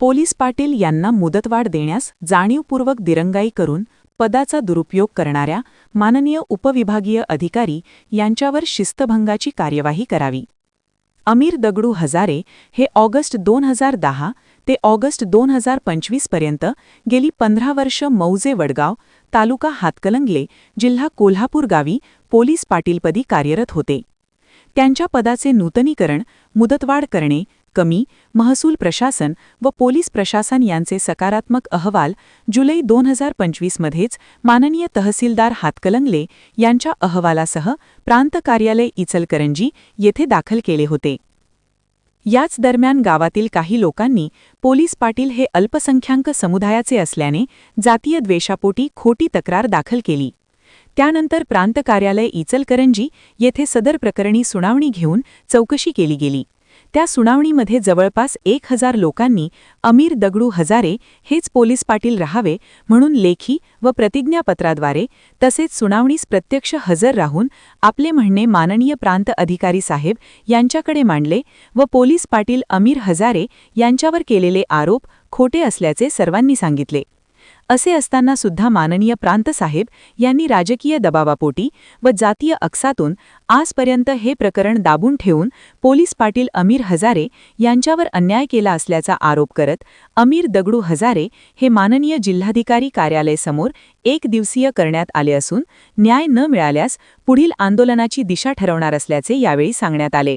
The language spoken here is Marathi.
पोलीस पाटील यांना मुदतवाढ देण्यास जाणीवपूर्वक दिरंगाई करून पदाचा दुरुपयोग करणाऱ्या माननीय उपविभागीय अधिकारी यांच्यावर शिस्तभंगाची कार्यवाही करावी. अमीर दगडू हजारे हे ऑगस्ट दोन हजार दहा ते ऑगस्ट दोन हजार पंचवीसपर्यंत गेली पंधरा वर्ष मौजे वडगाव तालुका हातकलंगले जिल्हा कोल्हापूर गावी पोलीस पाटीलपदी कार्यरत होते. त्यांच्या पदाचे नूतनीकरण मुदतवाढ करणे कमी महसूल प्रशासन व पोलीस प्रशासन यांचे सकारात्मक अहवाल जुलै दोन हजार पंचवीसमध्येच माननीय तहसीलदार हातकलंगले यांच्या अहवालासह प्रांत कार्यालय इचलकरंजी येथे दाखल केले होते. याच दरम्यान गावातील काही लोकांनी पोलीस पाटील हे अल्पसंख्याक समुदायाचे असल्याने जातीय द्वेषापोटी खोटी तक्रार दाखल केली. त्यानंतर प्रांत कार्यालय इचलकरंजी येथे सदर प्रकरणी सुनावणी घेऊन चौकशी केली गेली. त्या सुनावणीमध्ये जवळपास एक हजार लोकांनी अमीर दगडू हजारे हेच पोलीस पाटील राहावे म्हणून लेखी व प्रतिज्ञापत्राद्वारे तसेच सुनावणीस प्रत्यक्ष हजर राहून आपले म्हणणे माननीय प्रांत अधिकारी साहेब यांच्याकडे मांडले व पोलीस पाटील अमीर हजारे यांच्यावर केलेले आरोप खोटे असल्याचे सर्वांनी सांगितले. असे असताना सुद्धा माननीय प्रांतसाहेब यांनी राजकीय दबावापोटी व जातीय अक्सातून आजपर्यंत हे प्रकरण दाबून ठेवून पोलीस पाटील अमीर हजारे यांच्यावर अन्याय केला असल्याचा आरोप करत अमीर दगडू हजारे हे माननीय जिल्हाधिकारी कार्यालयासमोर एक दिवसीय करण्यात आले असून न्याय न मिळाल्यास पुढील आंदोलनाची दिशा ठरवणार असल्याचे यावेळी सांगण्यात आले.